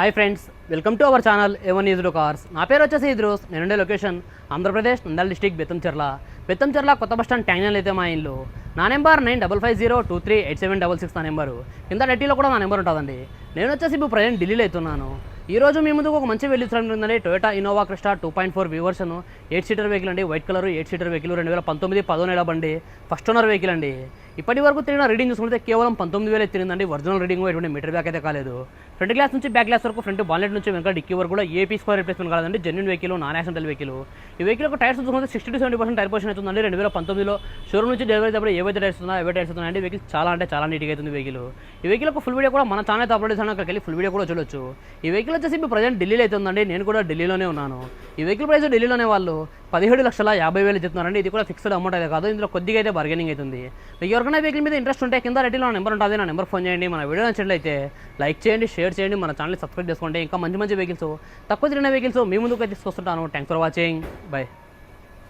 Hi friends welcome to our channel ఎవన్ is cars నా పేరు వచ్చేసి ఇద్రోస్ నేనుండే లొకేషన్ ఆంధ్రప్రదేశ్ నందల్ డిస్టిక్ బెత్తంచెర్ల బెత్తంచెర్ల కొత్త బస్ స్టాండ్ ట్యాంగ్నల్ అయితే మా ఇల్లు. నా number nine double five zero two three eight seven double six నా నెంబరు. కింద డెట్టీలో కూడా నా నెంబర్ ఉంటుందండి. నేను వచ్చేసి ఇప్పుడు ప్రజెంట్ ఢిల్లీలో అవుతున్నాను. ఈ రోజు మీ ముందుకు ఒక మంచి వెళ్ళించడం ఉందండి. Toyota Innova Crysta two point four V version eight seater vehicle అండి. White colour eight seater vehicle రెండు వేల పంతొమ్మిది పదో నెల బండి. ఫస్ట్ ఓనర్ వెహికల్ అండి. ఇప్పటి వరకు తిరిగిన రీడింగ్ చూసుకుంటే కేవలం పంతొమ్మిది వేలు తిరిగిందండి. ఒరిజినల్ రీడింగ్ ఎటువంటి మీటర్ బ్యాక్ అయితే కాలేదు. ఫ్రంట్ గ్లాస్ నుంచి బ్యాక్ గ్లాస్ వరకు ఫ్రంట్ బాలెట్ నుంచి వెనక డిక్కీ వరకు కూడా ఏపీ స్క్వేర్ రిప్లేస్మెంట్ కాదండి genuine vehicle non accidental vehicle ఈ వెహికల్ టైర్స్ చూసుకుంటే sixty to seventy percent tyre position అవుతుందండి. రెండు వేల పంతొమ్మిదిలో షోరూమ్ నుంచి డెలివరీ అప్పుడు ఏవైతే టైర్స్ ఉన్నాయో ఏవైతే టైర్స్ ఉన్నాయండి వెహికల్ చాలా అంటే చాలా నీట్గా అవుతుంది వెహికల్ ఈ వెహికల్ ఒక ఫుల్ వీడియో కూడా మన ఛానల్ అప్లోడ్ చేసాను అక్కడికి వెళ్ళి ఫుల్ వీడియో కూడా చూడొచ్చు. ఈ వెహికల్ వచ్చేసి ఇప్పుడు ప్రజెంట్ ఢిల్లీలో అవుతుందండి నేను కూడా ఢిల్లీలోనే ఉన్నాను. ఈ వెహికల్ ప్రైస్ ఢిల్లీలోనే వాళ్ళు పదిహేడు లక్షల యాభై వేలు చెప్తున్నారండి. ఇది కూడా ఫిక్స్డ్ అమౌంట్ అయితే కాదు. ఇందులో కొద్దిగా అయితే బార్గెనింగ్ అవుతుంది మీకు ఎవరికైనా వెహికల్ మీద ఇంట్రెస్ట్ ఉంటే కింద రెడ్డిలో నా నెంబర్ ఉంటుంది. నా నెంబర్ ఫోన్ చేయండి. మన వీడియో నచ్చినట్లయితే లైక్ చేయండి షేర్ చేయండి. మన ఛానల్ సబ్స్క్రైబ్ చేసుకోండి. ఇంకా మంచి మంచి వెహికల్స్ తక్కువ తిరిగిన వెహికల్స్ మీ ముందుకు తీసుకొస్తుంటాను. Thanks for watching bye